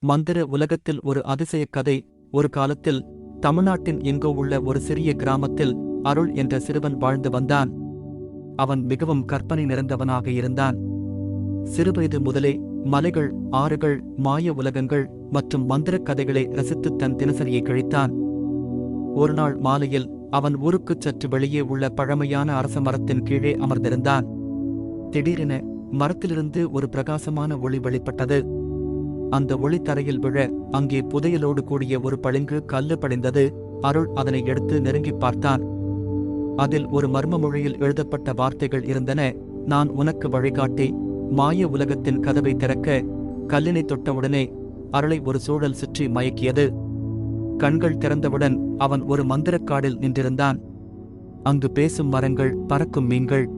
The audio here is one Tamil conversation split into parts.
மந்திர உலகத்தில் ஒரு அதிசயக் கதை. ஒரு காலத்தில் தமிழ்நாட்டின் எங்கோ உள்ள ஒரு சிறிய கிராமத்தில் அருள் என்ற சிறுவன் வாழ்ந்து வந்தான். அவன் மிகவும் கற்பனை நிறைந்தவனாக இருந்தான். சிறுவயது முதலே மலைகள் ஆறுகள் மாய உலகங்கள் மற்றும் மந்திரக் கதைகளை ரசித்து தன் தினசரியை கழித்தான். ஒருநாள் மாலையில் அவன் ஊருக்குச் சற்று வெளியே உள்ள பழமையான அரச மரத்தின் கீழே அமர்ந்திருந்தான். திடீரென மரத்திலிருந்து ஒரு பிரகாசமான ஒளி வெளிப்பட்டது. அந்த ஒளி தரையில் விழ அங்கே புதையலோடு கூடிய ஒரு பளிங்கு கல்லு படிந்தது. அருள் அதனை எடுத்து நெருங்கிப் பார்த்தான். அதில் ஒரு மர்ம மொழியில் எழுதப்பட்ட வார்த்தைகள் இருந்தன. நான் உனக்கு வழிகாட்டி மாய உலகத்தின் கதவை திறக்க கல்லினை தொட்டவுடனே அருளை ஒரு சூழல் சுற்றி மயக்கியது. கண்கள் திறந்தவுடன் அவன் ஒரு மந்திரக்காடில் நின்றிருந்தான். அங்கு பேசும் மரங்கள் பறக்கும் மீன்கள்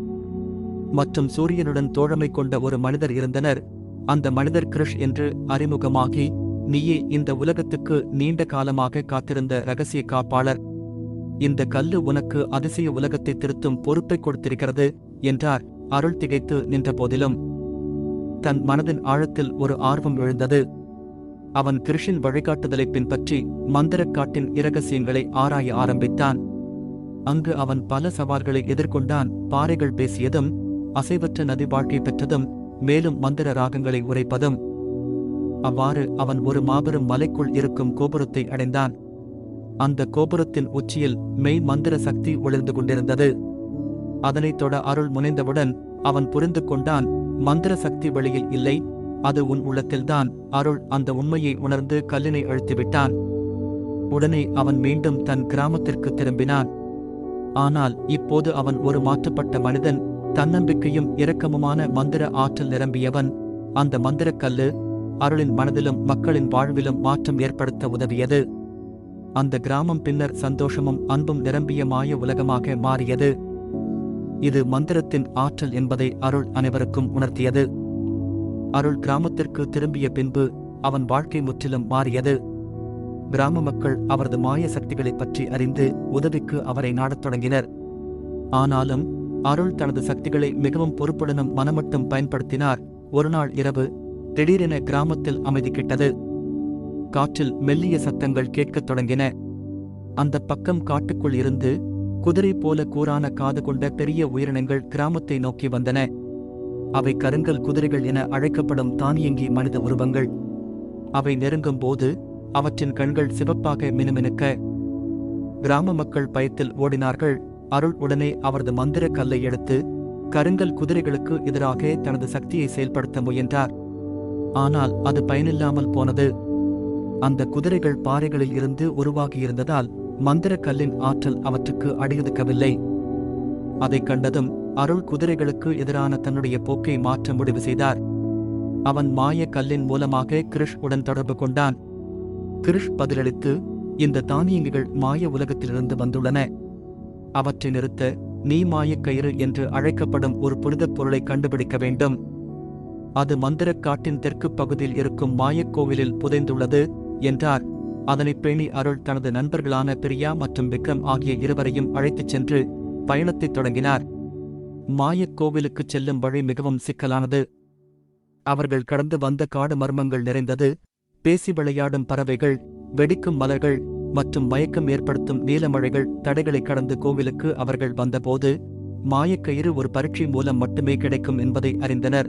மற்றும் சூரியனுடன் தோழமை கொண்ட ஒரு மனிதர் இருந்தனர். அந்த மனிதர் கிருஷ் என்று அறிமுகமாகி நீயே இந்த உலகத்துக்கு நீண்ட காலமாக காத்திருந்த ரகசிய காப்பாளர். இந்த கல்லு உனக்கு அதிசய உலகத்தை திருத்தும் பொறுப்பை கொடுத்திருக்கிறது என்றார். அருள் திகைத்து நின்ற போதிலும் தன் மனதின் ஆழத்தில் ஒரு ஆர்வம் எழுந்தது. அவன் கிருஷின் வழிகாட்டுதலை பின்பற்றி மந்திரக்காட்டின் இரகசியங்களை ஆராய ஆரம்பித்தான். அங்கு அவன் பல சவால்களை எதிர்கொண்டான். பாறைகள் பேசியதும் அசைவற்ற நதி வாழ்க்கை பெற்றதும் மேலும் மந்திர ராகங்களை உரைப்பதும் அவ்வாறு அவன் ஒரு மாபெரும் மலைக்குள் இருக்கும் கோபுரத்தை அடைந்தான். அந்த கோபுரத்தின் உச்சியில் மெய் மந்திர சக்தி ஒளிர்ந்து கொண்டிருந்தது. அதனைத் தொட அருள் முனைந்தவுடன் அவன் புரிந்து கொண்டான் மந்திர சக்தி வெளியில் இல்லை அது உன் உள்ளத்தில்தான் அருள் அந்த உண்மையை உணர்ந்து கல்லினை அழுத்திவிட்டான் உடனே அவன் மீண்டும் தன் கிராமத்திற்கு திரும்பினான். ஆனால் இப்போது அவன் ஒரு மாற்றப்பட்ட மனிதன் தன்னம்பிக்கையும் இரக்கமுமான மந்திர ஆற்றல் நிரம்பியவன் அந்த மந்திரக் கல்லு அருளின் மனதிலும் மக்களின் வாழ்விலும் மாற்றம் ஏற்படுத்த உதவியது. அந்த கிராமம் பின்னர் சந்தோஷமும் அன்பும் நிரம்பிய மாய உலகமாக மாறியது. இது மந்திரத்தின் ஆற்றல் என்பதை அருள் அனைவருக்கும் உணர்த்தியது. அருள் கிராமத்திற்கு திரும்பிய பின்பு அவன் வாழ்க்கை முற்றிலும் மாறியது. கிராம மக்கள் அவரது மாய சக்திகளைப் பற்றி அறிந்து உதவிக்கு அவரை நாடத் தொடங்கினர். ஆனாலும் அருள் தனது சக்திகளை மிகவும் பொறுப்புடனும் மனமட்டும் பயன்படுத்தினார். ஒருநாள் இரவு திடீரென கிராமத்தில் அமைதி கிட்டது காற்றில் மெல்லிய சத்தங்கள் கேட்கத் தொடங்கின. அந்த பக்கம் காட்டுக்குள் இருந்து குதிரை போல கூரான காது கொண்ட பெரிய உயிரினங்கள் கிராமத்தை நோக்கி வந்தன. அவை கருங்கல் குதிரைகள் என அழைக்கப்படும் தானியங்கி மனித உருவங்கள். அவை நெருங்கும் போது அவற்றின் கண்கள் சிவப்பாக மினுமினுக்க. கிராம மக்கள் பயத்தில் ஓடினார்கள். அருள் உடனே அவரது மந்திர கல்லை எடுத்து கருங்கல் குதிரைகளுக்கு எதிராக தனது சக்தியை செயல்படுத்த முயன்றார். ஆனால் அது பயனில்லாமல் போனது. அந்த குதிரைகள் பாறைகளில் இருந்து உருவாகியிருந்ததால் மந்திர கல்லின் ஆற்றல் அவற்றுக்கு அடியொதுக்கவில்லை அதைக் கண்டதும் அருள் குதிரைகளுக்கு எதிரான தன்னுடைய போக்கை மாற்ற முடிவு செய்தார். அவன் மாய கல்லின் மூலமாக கிருஷ் உடன் தொடர்பு கொண்டான். கிருஷ் பதிலளித்து இந்த தானியங்கிகள் மாய உலகத்திலிருந்து வந்துள்ளன. அவற்றை நிறுத்த நீ மாயக்கயிறு என்று அழைக்கப்படும் ஒரு புனிதப் பொருளை கண்டுபிடிக்க வேண்டும். அது மந்திரக் காட்டின் தெற்குப் பகுதியில் இருக்கும் மாயக்கோவிலில் புதைந்துள்ளது என்றார். அதனைப் பேணி அருள் தனது நண்பர்களான பிரியா மற்றும் விக்ரம் ஆகிய இருவரையும் அழைத்துச் சென்று பயணத்தைத் தொடங்கினார். மாயக் கோவிலுக்குச் செல்லும் வழி மிகவும் சிக்கலானது. அவர்கள் கடந்து வந்த காடு மர்மங்கள் நிறைந்தது. பேசி விளையாடும் பறவைகள் வெடிக்கும் மலர்கள் மற்றும் மயக்கம் ஏற்படுத்தும் நீலமழைகள் தடைகளை கடந்து கோவிலுக்கு அவர்கள் வந்தபோது மாயக்கயிறு ஒரு பரீட்சை மூலம் மட்டுமே கிடைக்கும் என்பதை அறிந்தனர்.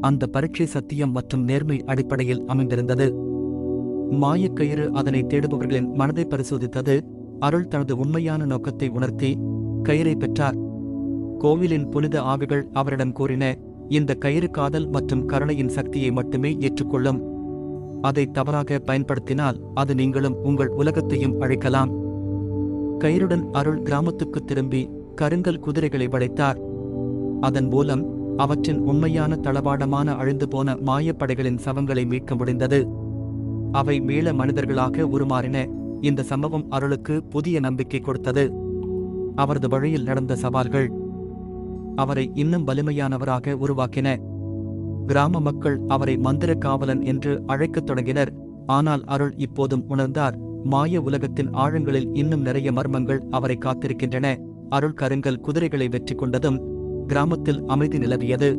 அந்த பரீட்சை சத்தியம் மற்றும் நேர்மை அடிப்படையில் அமைந்திருந்தது. மாயக்கயிறு அதனை தேடுபவர்களின் மனதை பரிசோதித்தது. அருள் தனது உண்மையான நோக்கத்தை உணர்த்தி கயிறை பெற்றார். கோவிலின் புனித ஆவிகள் அவரிடம் கூறின இந்த கயிறு காதல் மற்றும் கருணையின் சக்தியை மட்டுமே ஏற்றுக்கொள்ளும். அதை தவறாக பயன்படுத்தினால் அது நீங்களும் உங்கள் உலகத்தையும் அழைக்கலாம். கயிறுடன் அருள் கிராமத்துக்குத் திரும்பி கருங்கல் குதிரைகளை படைத்தார். அதன் மூலம் அவற்றின் உண்மையான தளவாடமான அழிந்து போன மாயப்படைகளின் சவங்களை மீட்க முடிந்தது. அவை மீள மனிதர்களாக உருமாறின. இந்த சம்பவம் அருளுக்கு புதிய நம்பிக்கை கொடுத்தது. அவரது வழியில் நடந்த சவால்கள் அவரை இன்னும் வலிமையானவராக உருவாக்கின. கிராம மக்கள் அவரை மந்திர காவலன் என்று அழைக்கத் தொடங்கினர். ஆனால் அருள் இப்போதும் உணர்ந்தார். மாய உலகத்தின் ஆழங்களில் இன்னும் நிறைய மர்மங்கள் அவரை காத்திருக்கின்றன. அருள் கருங்கல் குதிரைகளை வெற்றி கொண்டதும் கிராமத்தில் அமைதி நிலவியது.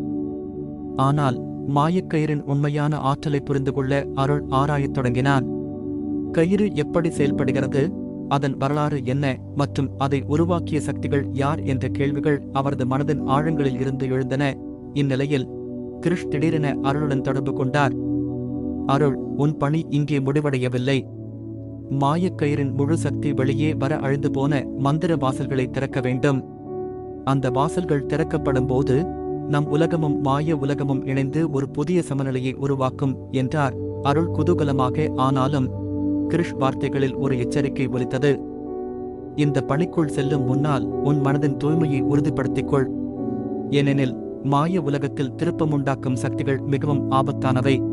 ஆனால் மாயக்கயிறின் உண்மையான ஆற்றலை புரிந்து கொள்ள அருள் ஆராயத் தொடங்கினான். கயிறு எப்படி செயல்படுகிறது? அதன் வரலாறு என்ன? மற்றும் அதை உருவாக்கிய சக்திகள் யார்? என்ற கேள்விகள் அவரது மனதின் ஆழங்களில் இருந்து எழுந்தன. இந்நிலையில் கிருஷ் திடீரென அருளுடன் தொடர்பு கொண்டார். அருள் உன் பணி இங்கே முடிவடையவில்லை. மாயக்கயிறின் முழு சக்தி வெளியே வர அழுந்து போன மந்திர வாசல்களை திறக்க வேண்டும். அந்த வாசல்கள் திறக்கப்படும் போது நம் உலகமும் மாய உலகமும் இணைந்து ஒரு புதிய சமநிலையை உருவாக்கும் என்றார். அருள் குதூகலமாக ஆனாலும் கிருஷ் வார்த்தைகளில் ஒரு எச்சரிக்கை ஒலித்தது. இந்த பணிக்குள் செல்லும் முன்னால் உன் மனதின் தூய்மையை உறுதிப்படுத்திக் கொள். ஏனெனில் மாய உலகத்தில் திருப்பமுண்டாக்கும் சக்திகள் மிகவும் ஆபத்தானவை.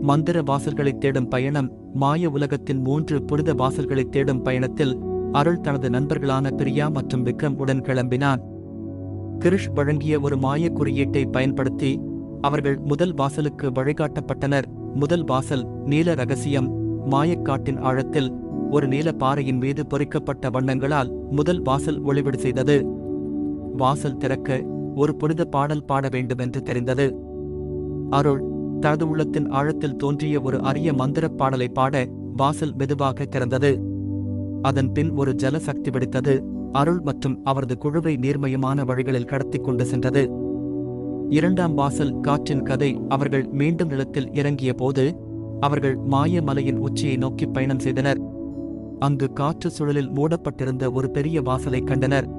மந்திர வாசல்களைத் தேடும் பயணம் மாய உலகத்தின் மூன்று புனித வாசல்களைத் தேடும் பயணத்தில் அருள் தனது நண்பர்களான பிரியா மற்றும் விக்ரம் உடன் கிளம்பினான். கிருஷ் வழங்கிய ஒரு மாய குறியீட்டை பயன்படுத்தி அவர்கள் முதல் வாசலுக்கு வழிகாட்டப்பட்டனர். முதல் வாசல் நீல ரகசியம் மாயக்காட்டின் ஆழத்தில் ஒரு நீல பாறையின் மீது பொறிக்கப்பட்ட வண்ணங்களால் முதல் வாசல் ஒளிவிடு செய்தது. வாசல் திறக்க ஒரு புனித பாடல் பாட வேண்டுமென்று தெரிந்தது. அருள் தனது உள்ளத்தின் ஆழத்தில் தோன்றிய ஒரு அரிய மந்திரப் பாடலை பாட வாசல் மெதுவாக திறந்தது. அதன் பின் ஒரு ஜல சக்தி வெடித்தது. அருள் மற்றும் அவரது குழுவை நேர்மயமான வழிகளில் கடத்திக் கொண்டு சென்றது. இரண்டாம் வாசல் காற்றின் கதை அவர்கள் மீண்டும் நிலத்தில் இறங்கிய போது அவர்கள் மாய மலையின் உச்சியை நோக்கி பயணம் செய்தனர். அங்கு காற்று சுழலில் மூடப்பட்டிருந்த ஒரு பெரிய வாசலை கண்டனர்.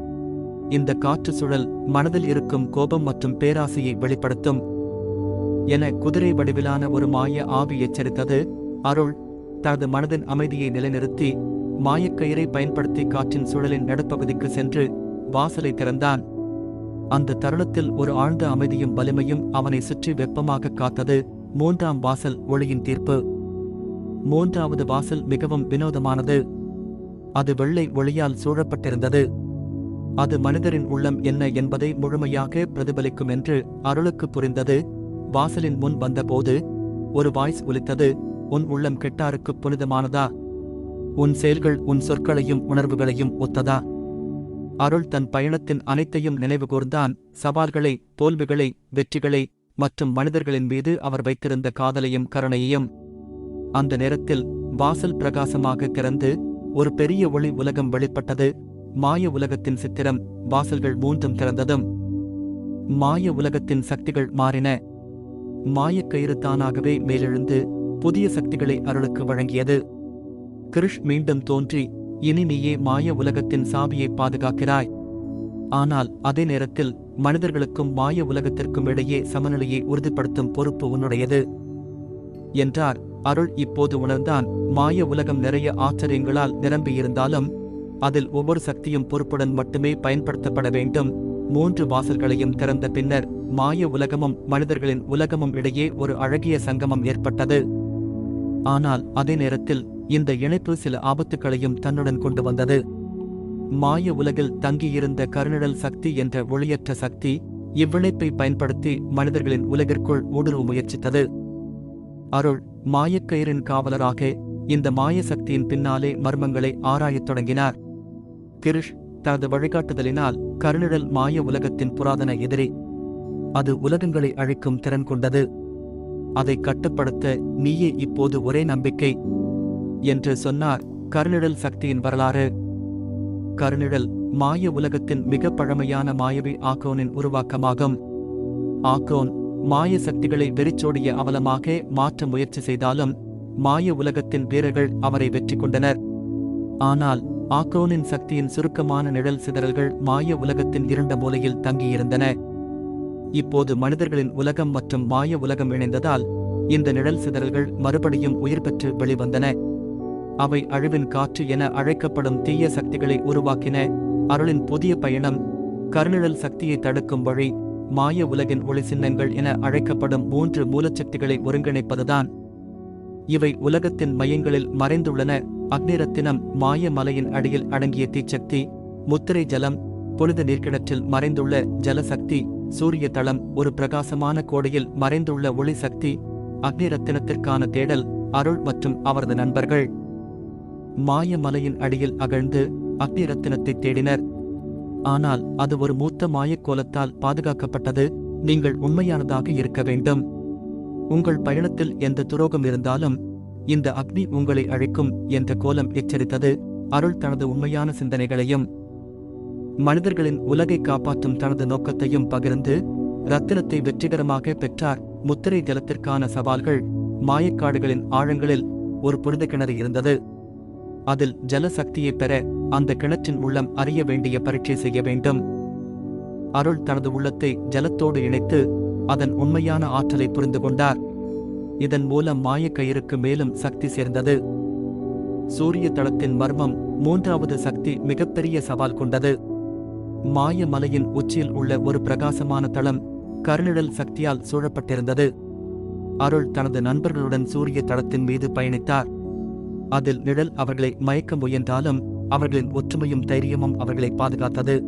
இந்த காற்று சுழல் மனதில் இருக்கும் கோபம் மற்றும் பேராசையை வெளிப்படுத்தும். என குதிரை வடிவிலான ஒரு மாய ஆவி எச்சரித்தது. அருள் தனது மனதின் அமைதியை நிலைநிறுத்தி மாயக்கயிறை பயன்படுத்தி காற்றின் சுழலின் நடுப்பகுதிக்கு சென்று வாசலை திறந்தான். அந்த தருணத்தில் ஒரு ஆழ்ந்த அமைதியும் வலிமையும் அவனை சுற்றி வெப்பமாக காத்தது. மூன்றாம் வாசல் ஒளியின் தீர்ப்பு. மூன்றாவது வாசல் மிகவும் வினோதமானது. அது வெள்ளை ஒளியால் சூழப்பட்டிருந்தது. அது மனிதரின் உள்ளம் என்ன என்பதை முழுமையாக பிரதிபலிக்கும் என்று அருளுக்கு புரிந்தது. வாசலின் முன் வந்தபோது ஒரு வாய்ஸ் ஒலித்தது உன் உள்ளம் கெட்டாருக்கு புனிதமானதா? உன் செயல்கள் உன் சொற்களையும் உணர்வுகளையும் ஒத்ததா? அருள் தன் பயணத்தின் அனைத்தையும் நினைவுகூர்ந்தான் சவால்களை தோல்விகளை வெற்றிகளை மற்றும் மனிதர்களின் மீது அவர் வைத்திருந்த காதலையும் கருணையையும் அந்த நேரத்தில் வாசல் பிரகாசமாக திறந்து ஒரு பெரிய ஒளி உலகம் வெளிப்பட்டது. மாய உலகத்தின் சித்திரம் வாசல்கள் மூன்றும் திறந்ததும் மாய உலகத்தின் சக்திகள் மாறின. மாயக்கயிறு தானாகவே மேலெழுந்து புதிய சக்திகளை அருளுக்கு வழங்கியது. கிருஷ் மீண்டும் தோன்றி இனி நீயே மாய உலகத்தின் சாவியை பாதுகாக்கிறாய். ஆனால் அதே நேரத்தில் மனிதர்களுக்கும் மாய உலகத்திற்கும் இடையே சமநிலையை உறுதிப்படுத்தும் பொறுப்பு உன்னுடையது. என்றார். அருள் இப்போது உணர்ந்தான். மாய உலகம் நிறைய ஆச்சரியங்களால் நிரம்பியிருந்தாலும் அதில் ஒவ்வொரு சக்தியும் பொறுப்புடன் மட்டுமே பயன்படுத்தப்பட வேண்டும். மூன்று வாசல்களையும் திறந்த பின்னர் மாய உலகமும் மனிதர்களின் உலகமும் இடையே ஒரு அழகிய சங்கமம் ஏற்பட்டது. ஆனால் அதே நேரத்தில் இந்த இணைப்பு சில ஆபத்துக்களையும் தன்னுடன் கொண்டு வந்தது. மாய உலகில் தங்கியிருந்த கருநிழல் சக்தி என்ற ஒளியற்ற சக்தி இவ்விணைப்பை பயன்படுத்தி மனிதர்களின் உலகிற்குள் ஊடுருவ முயற்சித்தது. அருள் மாயக்கயிறின் காவலராக இந்த மாய சக்தியின் பின்னாலே மர்மங்களை ஆராயத் தொடங்கினார். கிருஷ் தனது வழிகாட்டுதலினால் கருநிழல் மாய உலகத்தின் புராதன எதிரி அது உலகங்களை அழிக்கும் திறன் கொண்டது. அதை கட்டுப்படுத்த நீயே இப்போது ஒரே நம்பிக்கை என்று சொன்னார் கருநிழல் சக்தியின் வரலாறு. கருநிழல் மாய உலகத்தின் மிக பழமையான மாயவி ஆக்கோனின் உருவாக்கமாகும். ஆக்கோன் மாய சக்திகளை வெறிச்சோடிய அவலமாக மாற்ற முயற்சி செய்தாலும் மாய உலகத்தின் வீரர்கள் அவரை வெற்றி கொண்டனர். ஆனால் ஆக்ரோனின் சக்தியின் சுருக்கமான நிழல் சிதறல்கள் மாய உலகத்தின் இரண்ட மூலையில் தங்கியிருந்தன. இப்போது மனிதர்களின் உலகம் மற்றும் மாய உலகம் இணைந்ததால் இந்த நிழல் சிதறல்கள் மறுபடியும் உயிர் பெற்று வெளிவந்தன. அவை அழிவின் காற்று என அழைக்கப்படும் தீய சக்திகளை உருவாக்கின. அருளின் புதிய பயணம் கருநிழல் சக்தியை தடுக்கும் வழி மாய உலகின் ஒளி சின்னங்கள் என அழைக்கப்படும் மூன்று மூலச்சக்திகளை ஒருங்கிணைப்பதுதான். இவை உலகத்தின் மையங்களில் மறைந்துள்ளன. அக்னிரத்தினம் மாய மலையின் அடியில் அடங்கிய தீச்சக்தி முத்திரை ஜலம் புனித நீர்க்கிணற்றில் மறைந்துள்ள ஜலசக்தி சூரிய தளம் ஒரு பிரகாசமான கோடையில் மறைந்துள்ள ஒளி சக்தி அக்னிரத்தினத்திற்கான தேடல் அருள் மற்றும் அவரது நண்பர்கள். மாய மலையின் அடியில் அகழ்ந்து அக்னிரத்தினத்தை தேடினர். ஆனால் அது ஒரு மூத்த மாயக் கோலத்தால் பாதுகாக்கப்பட்டது நீங்கள் உண்மையானதாக இருக்க வேண்டும். உங்கள் பயணத்தில் எந்த துரோகம் இருந்தாலும் இந்த அக்னி உங்களை அழைக்கும் என்ற கோலம் எச்சரித்தது அருள் தனது உண்மையான சிந்தனைகளையும் மனிதர்களின் உலகை காப்பாற்றும் தனது நோக்கத்தையும் பகிர்ந்து ரத்தினத்தை வெற்றிகரமாக பெற்றார். முத்திரை ஜலத்திற்கான சவால்கள் மாயக்காடுகளின் ஆழங்களில் ஒரு புனித கிணறு இருந்தது. அதில் ஜல சக்தியை பெற அந்த கிணற்றின் உள்ளம் அறிய வேண்டிய பரீட்சை செய்ய வேண்டும். அருள் தனது உள்ளத்தை ஜலத்தோடு இணைத்து அதன் உண்மையான ஆற்றலை புரிந்து கொண்டார். இதன் மூலம் மாயக்கயிறுக்கு மேலும் சக்தி சேர்ந்தது. சூரிய தளத்தின் மர்மம் மூன்றாவது சக்தி மிகப்பெரிய சவால் கொண்டது. மாய மலையின் உச்சியில் உள்ள ஒரு பிரகாசமான தளம் கருநிழல் சக்தியால் சூழப்பட்டிருந்தது. அருள் தனது நண்பர்களுடன் சூரிய தளத்தின் மீது பயணித்தார். அதில் நிழல் அவர்களை மயக்க முயன்றாலும் அவர்களின் ஒற்றுமையும் தைரியமும் அவர்களை பாதுகாத்தது.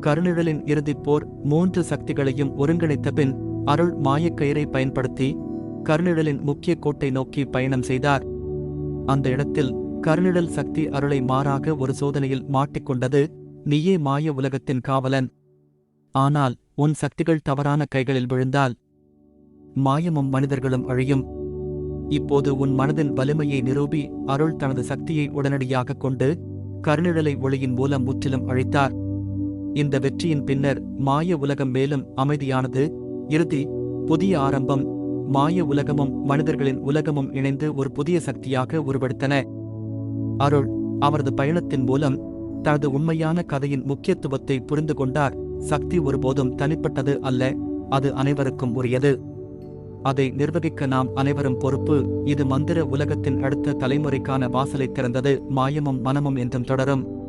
கருநிழலின் இறுதிப் போர் மூன்று சக்திகளையும் ஒருங்கிணைத்த பின் அருள் மாயக்கயிறை பயன்படுத்தி கருநிழலின் முக்கிய கோட்டை நோக்கி பயணம் செய்தார். அந்த இடத்தில் கருநிழல் சக்தி அருளை மாறாக ஒரு சோதனையில் மாட்டிக்கொண்டது நீயே மாய உலகத்தின் காவலன். ஆனால் உன் சக்திகள் தவறான கைகளில் விழுந்தால் மாயமும் மனிதர்களும் அழியும். இப்போது உன் மனதின் வலிமையை நிரூபி அருள் தனது சக்தியை உடனடியாக கொண்டு கருநிழலை ஒளியின் மூலம் முற்றிலும் அழித்தார். இந்த வெற்றியின் பின்னர் மாய உலகம் மேலும் அமைதியானது. இறுதி புதிய ஆரம்பம். மாய உலகமும் மனிதர்களின் உலகமும் இணைந்து ஒரு புதிய சக்தியாக உருவெடுத்தன. அருள் அவரது பயணத்தின் மூலம் தனது உண்மையான கதையின் முக்கியத்துவத்தை புரிந்து கொண்டார். சக்தி ஒருபோதும் தனிப்பட்டது அல்ல அது அனைவருக்கும் உரியது. அதை நிர்வகிக்க நாம் அனைவரும் பொறுப்பு. இது மந்திர உலகத்தின் அடுத்த தலைமுறைக்கான வாசலை திறந்தது. மாயமும் மனமும் என்றும் தொடரும்.